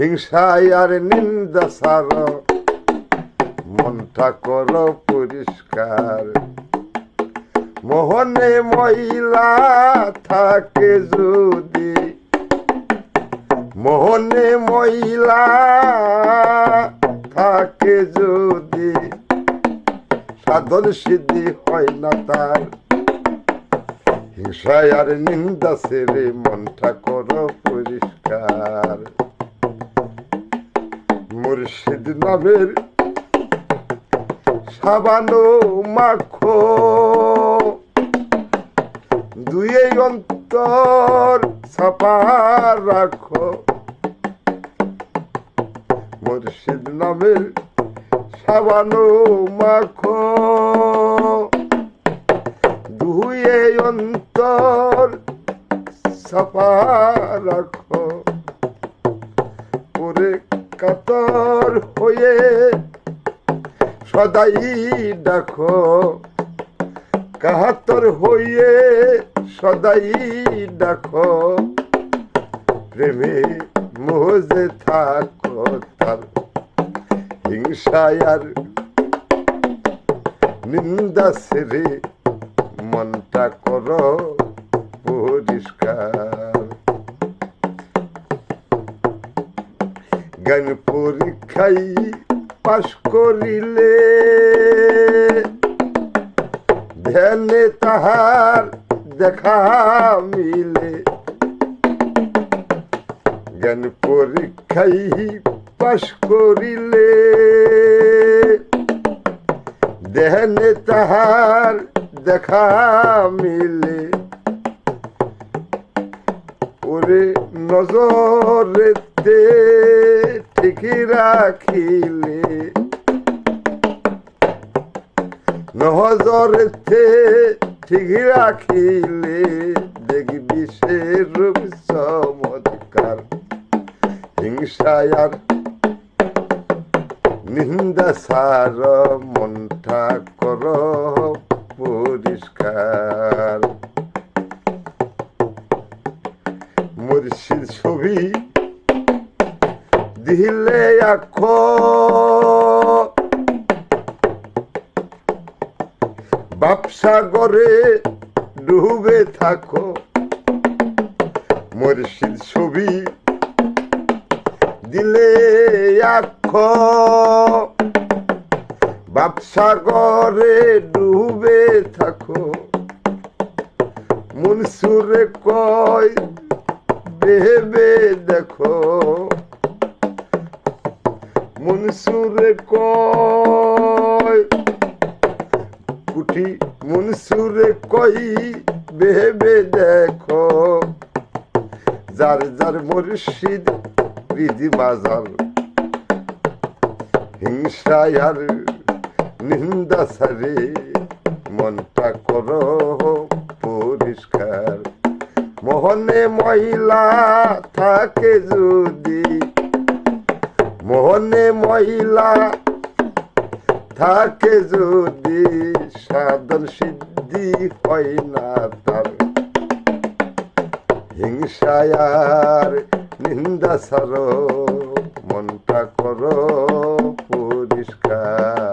হিংসায় আর নিন্দা সার। মনটা কর পরিষ্কার। মোহনে মহিলা থাকে যদি। মোহনে মহিলা থাকে যদি। সাধন সিদ্ধি হয় না তার। হিংসায় আর নিন্দা সেরে মনটা করো পরিষ্কার। মুর্শিদ নামের সাবানো মাখো। দুয়ে অন্তর ছাপা রাখো। মুর্শিদ নামের সাবানো মাখো। দুয়ে অন্তর ছাপা রাখো। কাতর হয়ে সদাই ডাকো কাহাতর হইয়ে সদাই ডাকো প্রেমে মোজে থাকো তার হিংসায় নিন্দা সেরে মনটা করো পরিষ্কার। জ্ঞান পরীক্ষায় পাশ করিলে। ধ্যানে তাহার দেখা মিলে। জ্ঞান পরীক্ষায় পাশ করিলে। ধ্যানে তাহার দেখা মিলে। ওরে নজরেতে ঠিকই রাখিলে। নজরেতে ঠিকই রাখিলে, দেখবি সে রূপ চমৎকার। হিংসায় নিন্দা সার মনটা কর পরিষ্কার। মুর্শিদ ছবি দিলে আখো। বাপসাগরে ডুবে থাকো। মুর্শিদ ছবি দিলে আখো। বাপসাগরে ডুবে থাকো। মুনসুরে কয় ভেবে দেখো। কয় কুটি মনসুরে কই? ভেবে দেখো। যার যার মুর্শিদ বিধি বাজার হিংসায় আর নিন্দা সারে মনটা করো পরিষ্কার। মোহনে মহিলা থাকে যদি মোহনে মহিলা থাকে যদি সাধন সিদ্ধি হয় না তার। হিংসায় আর নিন্দা সার মনটা করো পরিষ্কার।